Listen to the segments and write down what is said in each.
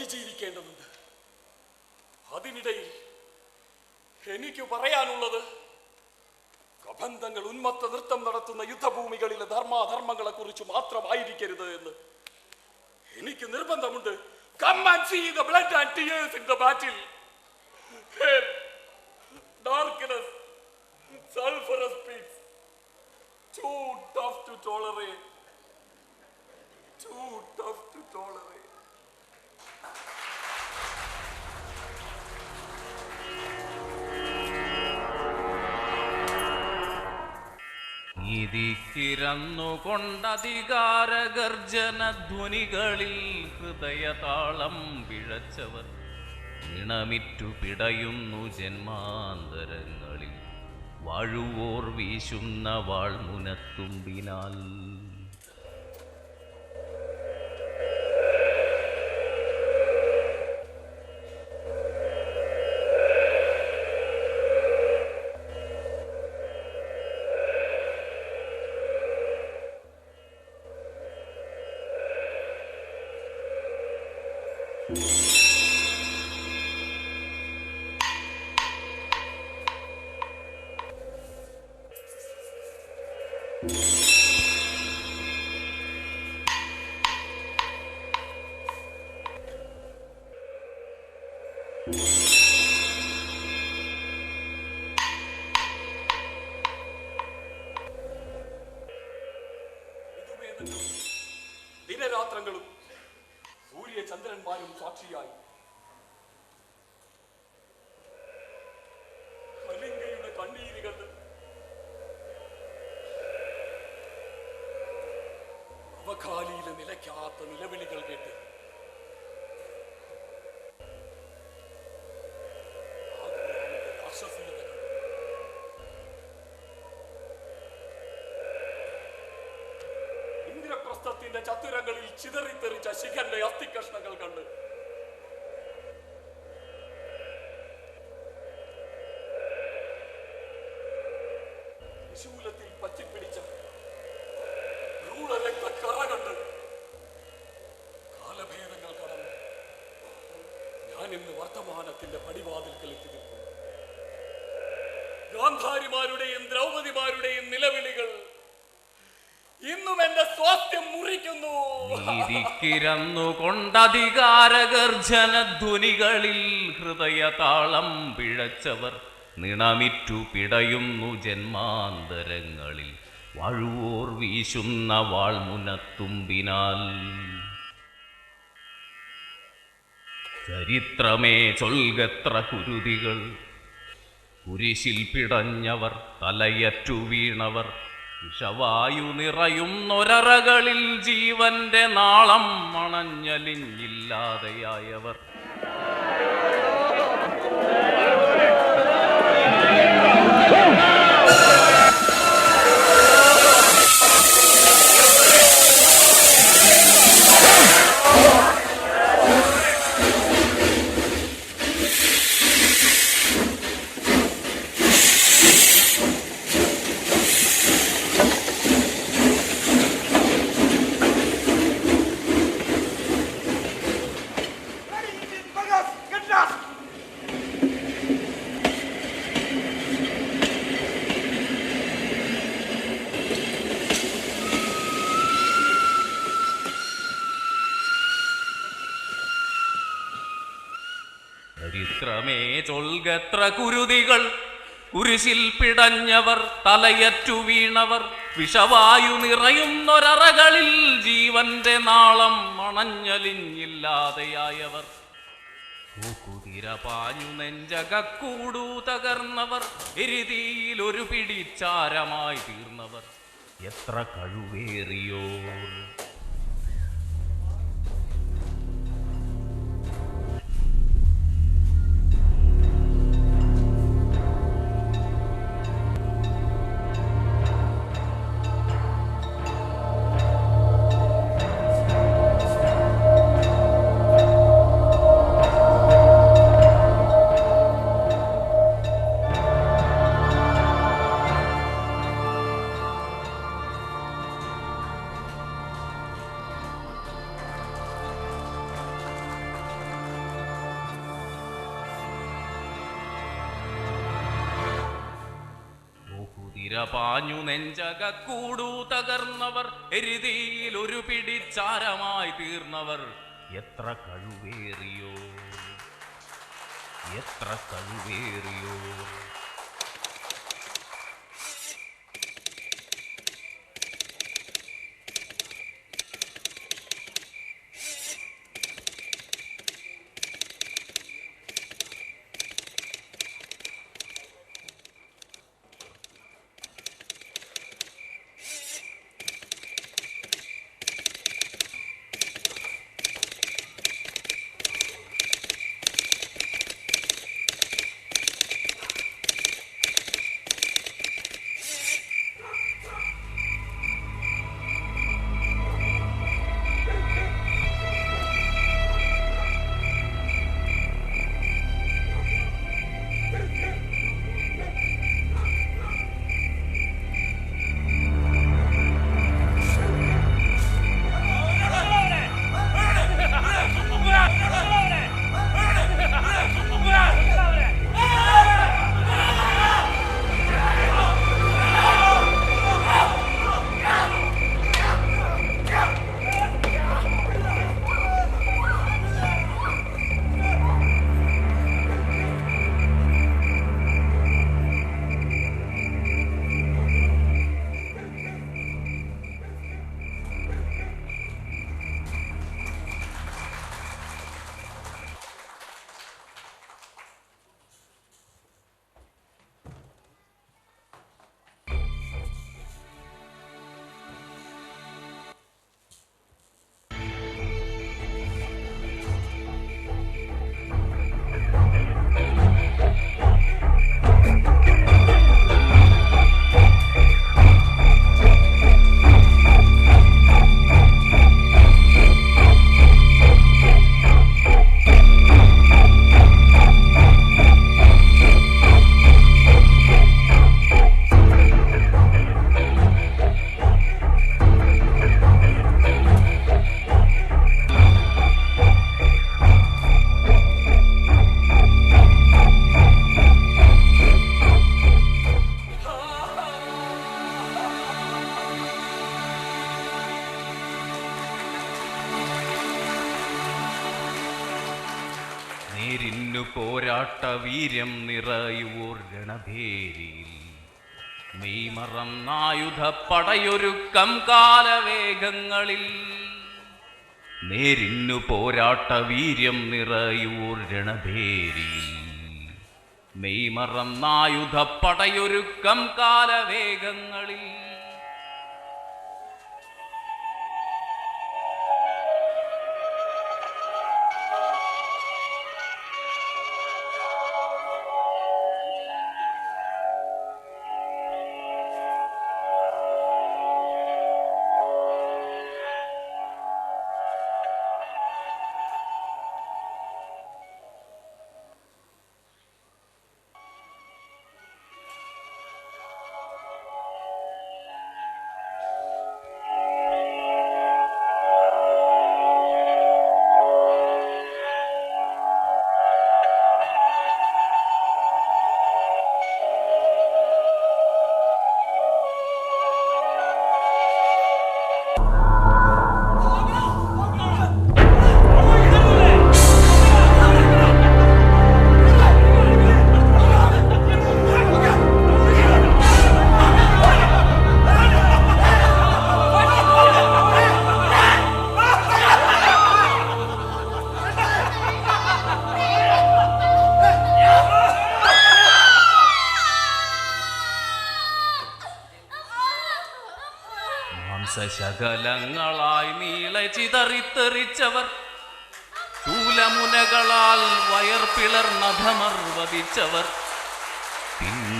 അതിജീവിക്കേണ്ടതുണ്ട് അതിനിടയിൽ എനിക്ക് പറയാനുള്ളത് പ്രബന്ധങ്ങൾ ഉന്മത്ത നൃത്തം നടത്തുന്ന യുദ്ധഭൂമികളിലെ ധർമാധർമ്മങ്ങളെ കുറിച്ച് മാത്രമായിരിക്കരുത് എന്ന്. എനിക്ക് നിർബന്ധമുണ്ട്. Too tough to tolerate. Too tough to tolerate. കൊണ്ടധികാര ഗർജന ധ്വനികളിൽ ഹൃദയതാളം പിഴച്ചവർ ഇണമിറ്റു പിടയുന്നു ജന്മാന്തരങ്ങളിൽ വാഴുവോർ വീശുന്ന വാൾമുനത്തുമ്പിനാൽ. അവകാലിയിലെ നിലയ്ക്കാത്ത നിലവിളികൾ കേട്ട്. ഇന്ദ്രപ്രസ്ഥത്തിന്റെ ചതുരങ്ങളിൽ ചിതറിത്തെറിച്ച ശിഖന്റെ അസ്ഥികഷ്ണങ്ങൾ കണ്ട് ഇന്നും എന്റെ സ്വാസ്ഥ്യം മുറിക്കുന്നു. നീതിക്കിരന്നു കൊണ്ടധികാര ഗർജന ധ്വനികളിൽ ഹൃദയതാളം പിഴച്ചവർ നിണമിറ്റു പിടയുന്നു ജന്മാന്തരങ്ങളിൽ. വഴുവോർ വീശുന്ന വാൾമുനത്തുമ്പിനാൽ. ചരിത്രമേ ചൊൽകത്ര കുരുതികൾ. കുരിശിൽ പിടഞ്ഞവർ തലയറ്റു വീണവർ വിഷവായു നിറയുന്നൊരറകളിൽ ജീവന്റെ നാളം മണഞ്ഞലിഞ്ഞില്ലാതെയായവർ കുരുതികൾ കുരിശിൽ പിടഞ്ഞവർ തലയറ്റു വീണവർ വിഷവായു നിറയുന്നൊരറകളിൽ ജീവന്റെ നാളം മണഞ്ഞലിഞ്ഞില്ലാതെയായവർ കുതിര പാഞ്ഞു നെഞ്ചകക്കൂടു തകർന്നവർ എരുതിയിൽ ഒരു പിടിച്ചാരമായി തീർന്നവർ. എത്ര കഴിവേറിയോർ പാഞ്ഞു നെഞ്ചക കൂടു തകർന്നവർ എരുതിയിൽ ഒരു പിടിച്ചാരമായി തീർന്നവർ. എത്ര കഴിവേറിയോ? എത്ര കഴിവേറിയോ? നേരിന്നു പോരാട്ട വീര്യം നിറയുവോർ രണഭേരിയിൽ നായുധ പടയൊരുക്കം കാലവേഗങ്ങളിൽ. നേരിന്നു പോരാട്ട വീര്യം നിറയുവോർ രണഭേരിയിൽ മെയ്മറന്നായുധ പടയൊരുക്കം കാലവേഗങ്ങളിൽ.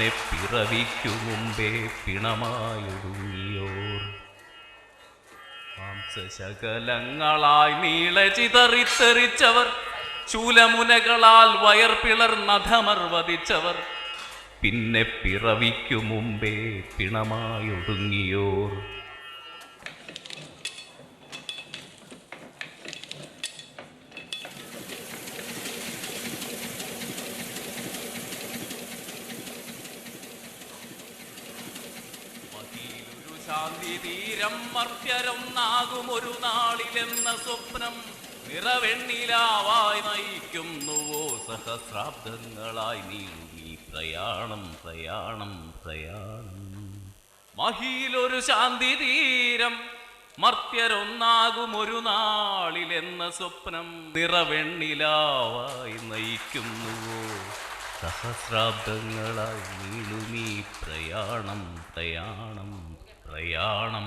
പിന്നെ പിറവിക്കു മുമ്പേ പിണമായൊടുങ്ങിയോർ മാംസശകലങ്ങളായി നീളെ ചിതറിത്തെറിച്ചവർ ശൂലമുനകളാൽ വയർ പിളർന്നധമർ വധിച്ചവർ. പിന്നെ പിറവിക്കു മുമ്പേ പിണമായൊടുങ്ങിയോർ. ശാന്തി തീരം മർത്യരം ഒരു നാളിലെന്ന സ്വപ്നം നിറവെണ്ണിലാവായി നയിക്കുന്നുവോ സഹസ്രാബ്ദങ്ങളായി നീങ്ങി. പ്രയാണം പ്രയാണം പ്രയാണം. മഹിയിലൊരു ശാന്തി തീരം മർത്യരൊന്നാകും ഒരു നാളിലെന്ന സ്വപ്നം നിറവെണ്ണിലാവായി നയിക്കുന്നുവോ സഹസ്രാബ്ദങ്ങളായി നീളുമീ പ്രയാണം പ്രയാണം പ്രയാണം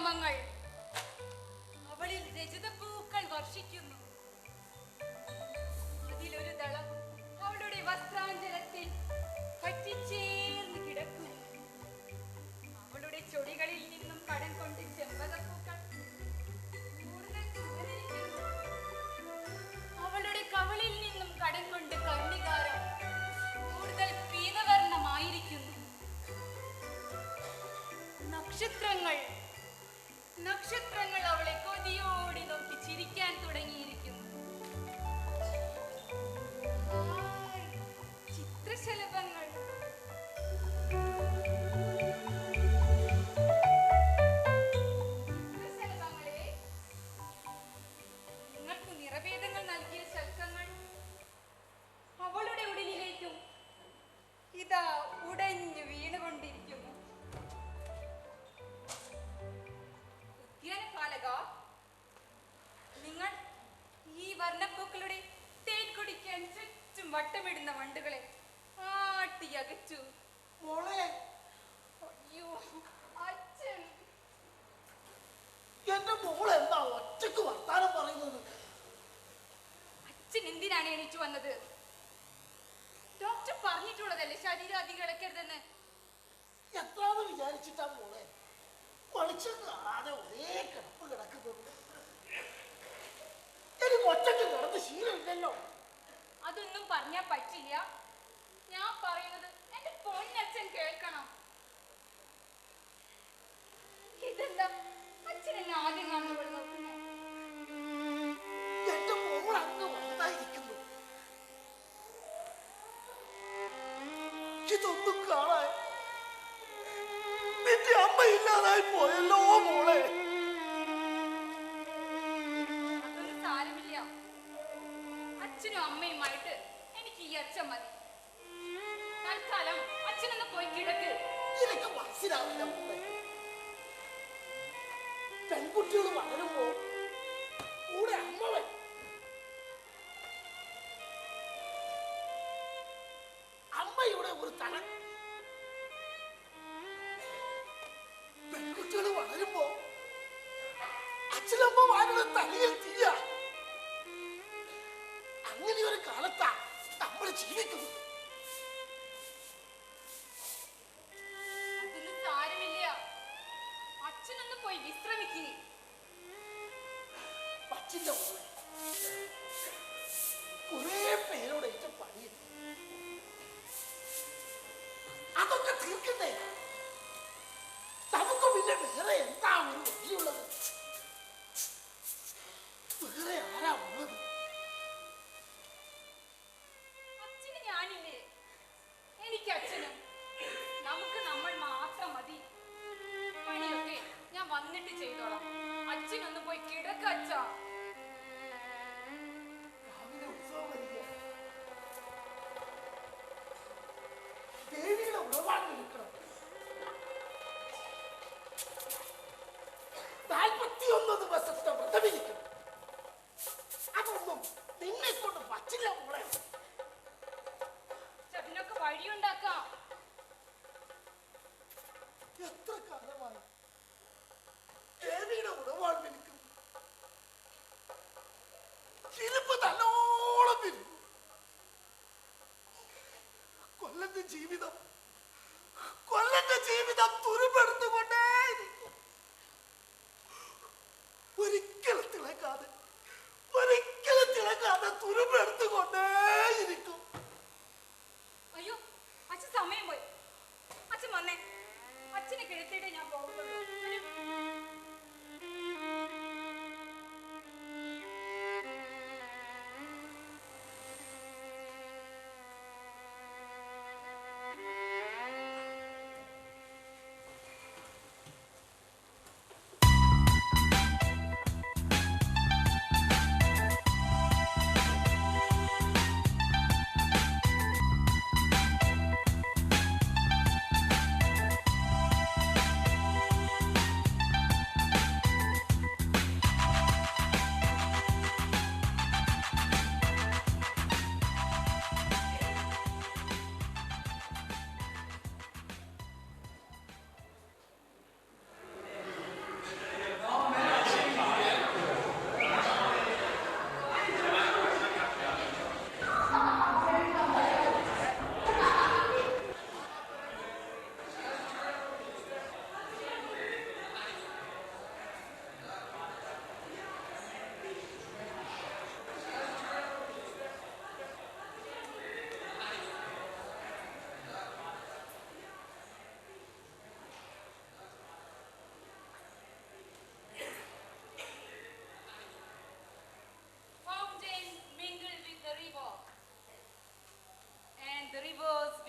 mga എന്തിനാണ് എണീച്ചു വന്നത്. ഡോക്ടർ പറഞ്ഞിട്ടുള്ളതല്ലേ ശരീരം അധികം ഇളക്കരുതെന്ന് എത്രാന്ന് വിചാരിച്ചിട്ടാ മോളെ? ഒരേ കിടപ്പ് കിടക്കുന്നത് എനിക്ക് ഒറ്റയ്ക്ക് കിടന്ന് ശീലമില്ലല്ലോ. അതൊന്നും പറഞ്ഞാ പറ്റില്ല. ഞാൻ പറയുന്നത് എന്റെ പൊന്നച്ഛൻ കേൾക്കണം. ഇതെന്താ? അച്ഛൻ എന്നെ ആദ്യം കാണുമ്പോൾ ഇതൊന്നും കാണാൻ നിന്റെ അമ്മ ഇല്ലാതായി പോയല്ലോ മോളെ. അച്ഛനും അമ്മയുമായിട്ട് എനിക്ക് ഈ അച്ഛൻ മതി. തൽക്കാലം അച്ഛനൊന്ന് പോയി കിടക്ക്. എനിക്ക് മനസ്സിലാവില്ല പെൺകുട്ടികൾ വളരുമ്പോ കൂടെ അമ്മ വരും. 你这个人大，你有病了。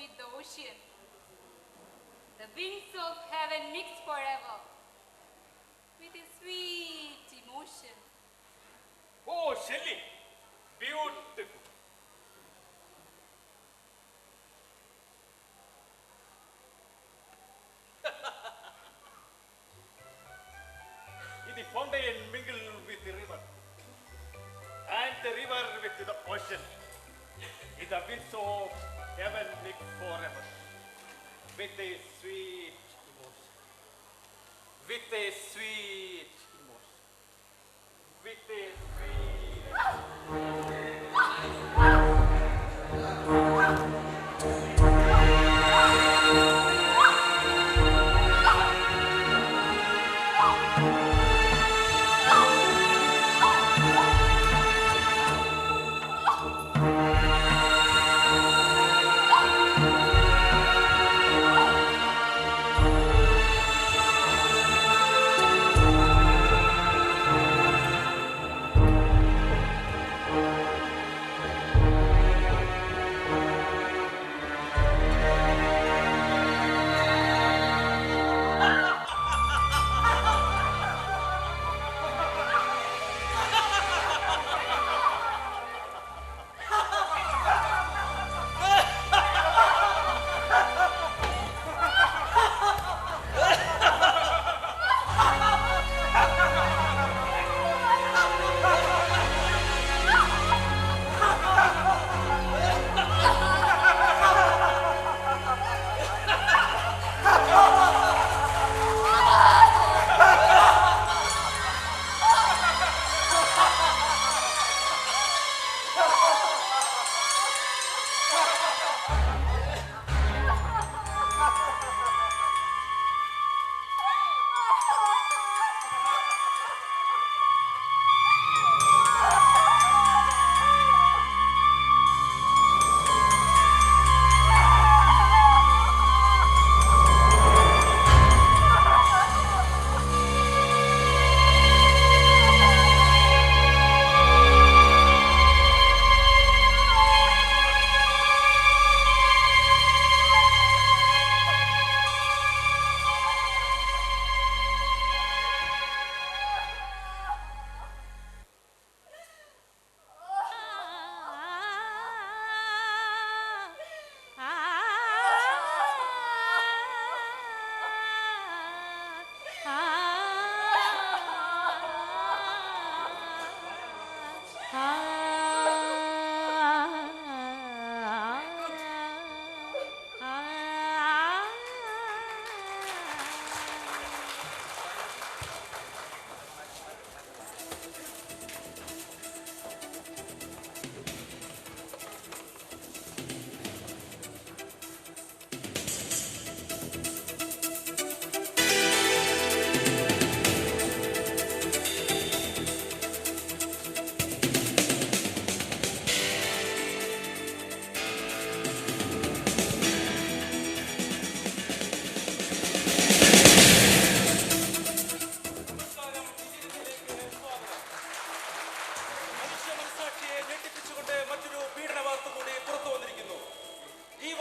with the ocean. The winds of heaven mix forever with a sweet emotion. Oh, Shelly, beautiful.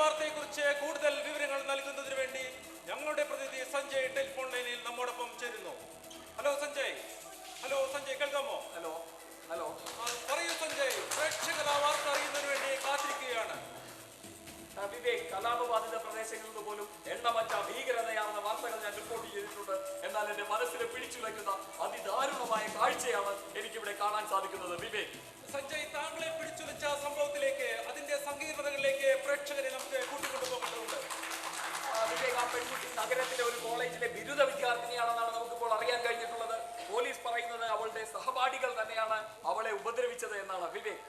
വാർത്തയെക്കുറിച്ച് കൂടുതൽ വിവരങ്ങൾ നൽകുന്നതിന് വേണ്ടി ഞങ്ങളുടെ പ്രതിനിധി സഞ്ജയ് ടെലിഫോൺ ലൈനിൽ നമ്മോടൊപ്പം ചേരുന്നു. ഹലോ സഞ്ജയ്. ഹലോ സഞ്ജയ് കേൾക്കാമോ? Hello hello. പറയൂ സഞ്ജയ്. പ്രേക്ഷകർ ആ വാർത്ത അറിയുന്നതിന് വേണ്ടി കാത്തിരിക്കുകയാണ്. വിവേക് കലാപബാധിത പ്രദേശങ്ങളിൽ നിന്ന് പോലും എണ്ണമറ്റ ഭീകരതയാർന്ന വാർത്തകൾ ഞാൻ റിപ്പോർട്ട് ചെയ്തിട്ടുണ്ട്. എന്നാൽ എന്റെ മനസ്സിനെ പിടിച്ചുലയ്ക്കുന്ന അതിദാരുണമായ കാഴ്ചയാണ് എനിക്കിവിടെ കാണാൻ സാധിക്കുന്നത്. വിവേക്. സഞ്ജയ് താങ്കളെ പിടിച്ചുലച്ച സംഭവത്തിലേക്ക് അതിന്റെ സങ്കീർണതകളിലേക്ക് പ്രേക്ഷകരെ നമുക്ക് കൂട്ടിക്കൊണ്ടുപോകേണ്ടതുണ്ട്. വിവേക് ആ പെൺകുട്ടി നഗരത്തിലെ ഒരു കോളേജിലെ ബിരുദ വിദ്യാർത്ഥിനിയാണെന്നാണ് നമുക്കിപ്പോൾ അറിയാൻ കഴിഞ്ഞിട്ടുള്ളത്. പോലീസ് പറയുന്നത് അവളുടെ സഹപാഠികൾ തന്നെയാണ് അവളെ ഉപദ്രവിച്ചത് എന്നാണ്. വിവേക്.